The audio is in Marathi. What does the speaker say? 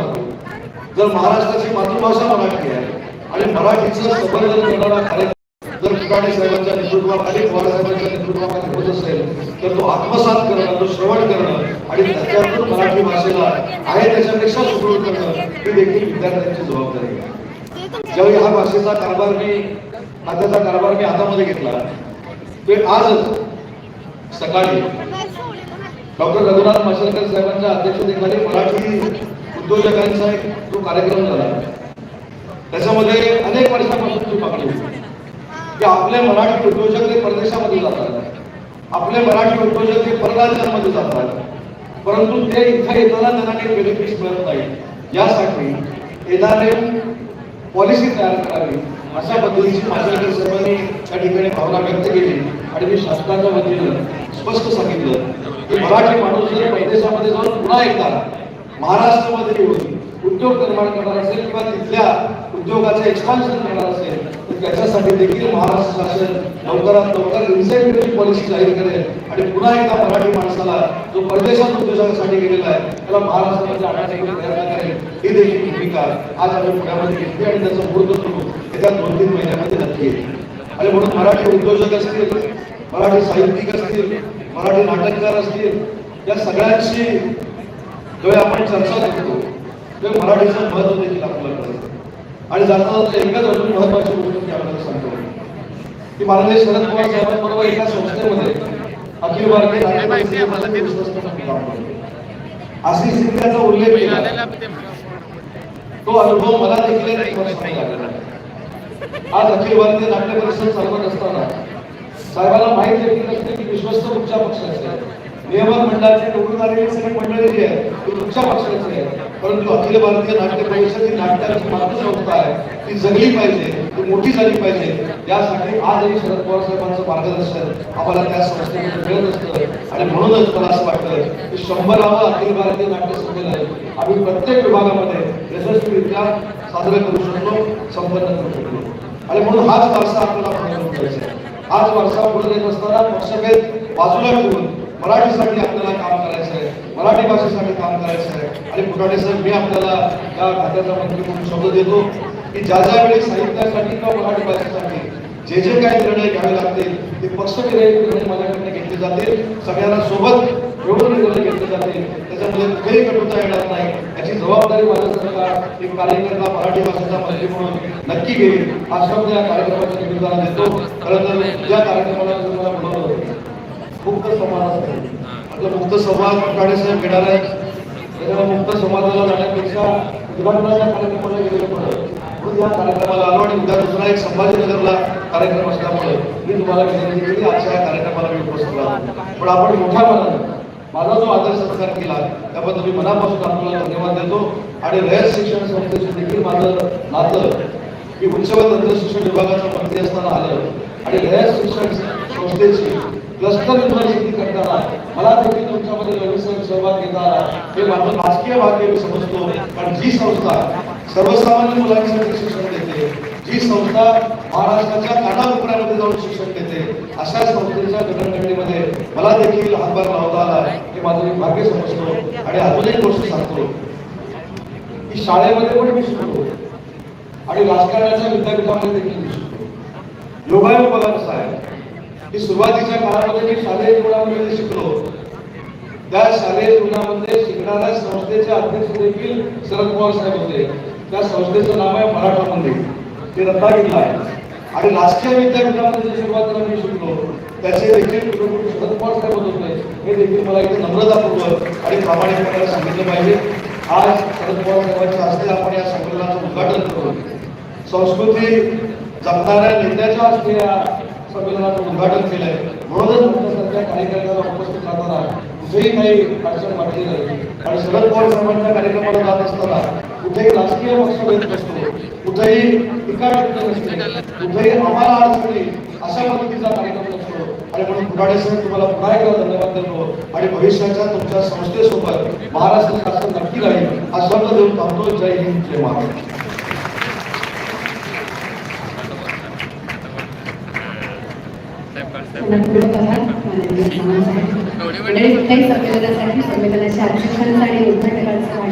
राहतो जर महाराष्ट्राची मातृभाषा मराठी आहे आणि मराठीचं संवर्धन करणारा कार्यक्रम जर फुटाणे साहेबांच्या नेतृत्वाखाली पवारसाहेबांच्या नेतृत्वाखाली होत असेल तर तो आत्मसात करणं तो श्रवण करणं आणि त्याच्यातून मराठी भाषेला आहे त्याच्यापेक्षा सुदृढ करणं ही देखील विद्यार्थ्यांची जबाबदारी आहे. ज्यावेळी ह्या भाषेचा कारभार मी खात्याचा कारभार मी हातामध्ये घेतला ते आजच सकाळी डॉक्टर रघुनाथ माशेलकर साहेबांच्या अध्यक्षतेखाली मराठी उद्योजकांचा एक जो कार्यक्रम झाला. त्याच्यामध्ये अनेक वर्षापासूनची मागणी होती. की आपले मराठी उद्योजक ते परदेशामध्ये जातात. आपले मराठी उद्योजक ते परराज्यांमध्ये जातात. परंतु ते इथं येताना त्यांना काही बेनिफिट्स मिळत नाही यासाठी येणारे पॉलिसी तयार करावी अशा पद्धतीची माझ्याकडे सर्वांनी त्या ठिकाणी भावना व्यक्त केली आणि मी शासनाच्या वतीनं स्पष्ट सांगितलं की मराठी माणूस जर परदेशामध्ये जाऊन पुन्हा एकदा महाराष्ट्रामध्ये येऊन उद्योग निर्माण करणार असेल किंवा तिथल्या उद्योगाचे एक्सपान्शन करणार असेल तर त्याच्यासाठी देखील महाराष्ट्र शासन लवकरात लवकर इन्सेंटिव्ह पॉलिसी जाहीर करेल. आणि पुन्हा एकदा मराठी माणसाला जो परदेशात उद्योजकासाठी गेलेला आहे त्याला महाराष्ट्रामध्ये आणण्यासाठी प्रयत्न करेल. ही देखील भूमिका आज आपण पुण्यामध्ये घेतली आणि त्याचं मूर्तत्व येत्या दोन तीन महिन्यामध्ये नक्की येईल. आणि म्हणून मराठी उद्योजक असतील मराठी साहित्यिक असतील मराठी नाटककार असतील या सगळ्यांशी जेव्हा आपण चर्चा करतो तेव्हा मराठीचं महत्त्व देखील आपल्याला कळतं. आणि जाता जाता एकच अजून महत्वाची गोष्ट मी आपल्याला सांगतो. की माननीय शरद पवार साहेबांबरोबर एका संस्थेमध्ये अखिल भारतीय अशी शिकण्याचा उल्लेख केला. तो अनुभव मला देखील आज अखिल भारतीय नाट्य परिषद चालवत असताना साहेबांना माहिती देखील असते की विश्वस्त तुमच्या पक्षाचे आहे. नियमन मंडळाचे निवडून आलेली सगळी मंडळी जी आहे. ती तुमच्या पक्षाची आहे. परंतु अखिल भारतीय नाट्य परिषद ही नाट्याची मातृसंस्था आहे. ती जगली पाहिजे ती मोठी झाली पाहिजे. यासाठी आजही शरद पवार साहेबांचं मार्गदर्शन आम्हाला त्या संस्थेमध्ये मिळत असतं. आणि म्हणूनच मला असं वाटतं की शंभरावं अखिल भारतीय नाट्य संमेलन आम्ही प्रत्येक विभागामध्ये यशस्वीरित्या साजरं करू शकतो संपन्न करू शकतो. आणि म्हणून हाच वारसा आपल्याला हाच वारसा पुढे नेत असताना पक्षभेद बाजूला ठेवून मराठीसाठी आपल्याला काम करायचं आहे. मराठी भाषेसाठी काम करायचं आहे. आणि फुटाणे साहेब मी आपल्याला या खात्याचा मंत्री म्हणून शब्द देतो की ज्या ज्या वेळी साहित्यासाठी किंवा मराठी भाषेसाठी जे जे काही निर्णय घ्यावे लागतील ते पक्षविरहित निर्णय माझ्याकडनं घेतले जातील सगळ्यांना सोबत मिळून निर्णय घेतले जातील त्याच्यामध्ये कुठेही कटुता येणार नाही. याची जबाबदारी माझ्या सरकार एक कार्यकर्ता मराठी भाषेचा मंत्री म्हणून नक्की घेईल. हा शब्द या कार्यक्रमाच्या निमित्तानं देतो. खरं तर या कार्यक्रमाला जर मला बोलवलं होतं, मुक्त संवाद मुक्त संवाद फटाणे साहेब घेणार त्याच्यामुळे मुक्त संवादाला जाण्यापेक्षा उद्घाटनाच्या कार्यक्रमाला गेलेलं म्हणून या कार्यक्रमाला आलो आणि उद्या दुसरा एक संभाजीनगरला कार्यक्रम असल्यामुळे मी तुम्हाला विनंती केली आजच्या या कार्यक्रमाला मी उपस्थित राहतो. पण आपण मोठ्या मनानं माझा जो आदर सत्कार केला त्याबद्दल मी मनापासून आपल्याला धन्यवाद देतो. आणि रयत शिक्षण संस्थेशी देखील माझं नातं की उच्च व तंत्र शिक्षण विभागाचा मंत्री असताना आलं. आणि रयत शिक्षण संस्थेची क्लस्टर युनिव्हर्सिटी करताना मला देखील तुमच्यामध्ये व्यवसाय सहभाग घेता आला हे माझं राजकीय भाग्य मी समजतो. पण जी संस्था सर्वसामान्य मुलांसाठी शिक्षण देते जी संस्था महाराष्ट्राच्या कानाकोपऱ्यामध्ये जाऊन शिक्षण देते अशा संस्थेच्या घटनघटनेमध्ये मला देखील हातभार लावता आला हे माझं मी भाग्य समजतो आणि अजून एक गोष्ट सांगतो. की शाळेमध्ये पण मी शिकलो आणि राजकारणाच्या विद्यापीठामध्ये देखील मी शिकलो योगायोग बघा कसा आहे की सुरुवातीच्या काळामध्ये मी शालेय जीवनामध्ये शिकलो. त्या शालेय जीवनामध्ये शिकणाऱ्या संस्थेचे अध्यक्ष देखील शरद पवार साहेब होते. त्या संस्थेचं नाव आहे मराठा मंदिर. ते रत्नागिरीला आहे. आणि राष्ट्रीय विद्यापीठामध्ये सुरुवातीला मी शिकलो. त्याचे देखील शरद पवार साहेब होत होते. हे देखील मला इथे नम्रतापूर्वक आणि प्रामाणिकपणे सांगितलं पाहिजे. आज शरद पवार साहेबांच्या हस्ते आपण या संमेलनाचं उद्घाटन करू. संस्कृती जपणाऱ्या नेत्याच्या हस्ते या संमेलनाचं उद्घाटन केलं आहे. म्हणूनच तुमच्यासारख्या कार्यक्रमाला उपस्थित राहताना कुठेही काही अडचण वाटली नाही. आणि शरद पवार साहेबांच्या कार्यक्रमाला जात असताना कुठेही राजकीय पक्ष पक्षभेद नसतो. कुठेही टीका नसते. कुठेही आम्हाला अडचणी अशा पद्धतीचा कार्यक्रम नसतो. आणि म्हणून फुटाणे साहेब तुम्हाला पुन्हा एकदा धन्यवाद देतो. आणि भविष्याच्या तुमच्या संस्थेसोबत महाराष्ट्र शासन नक्की राहील हा शब्द देऊन थांबतो. जय हिंद जय महाराष्ट्र. पुढे बघा संमेलनासाठी संमेलनाच्या अध्यक्षांचा आणि उद्घाटकांचा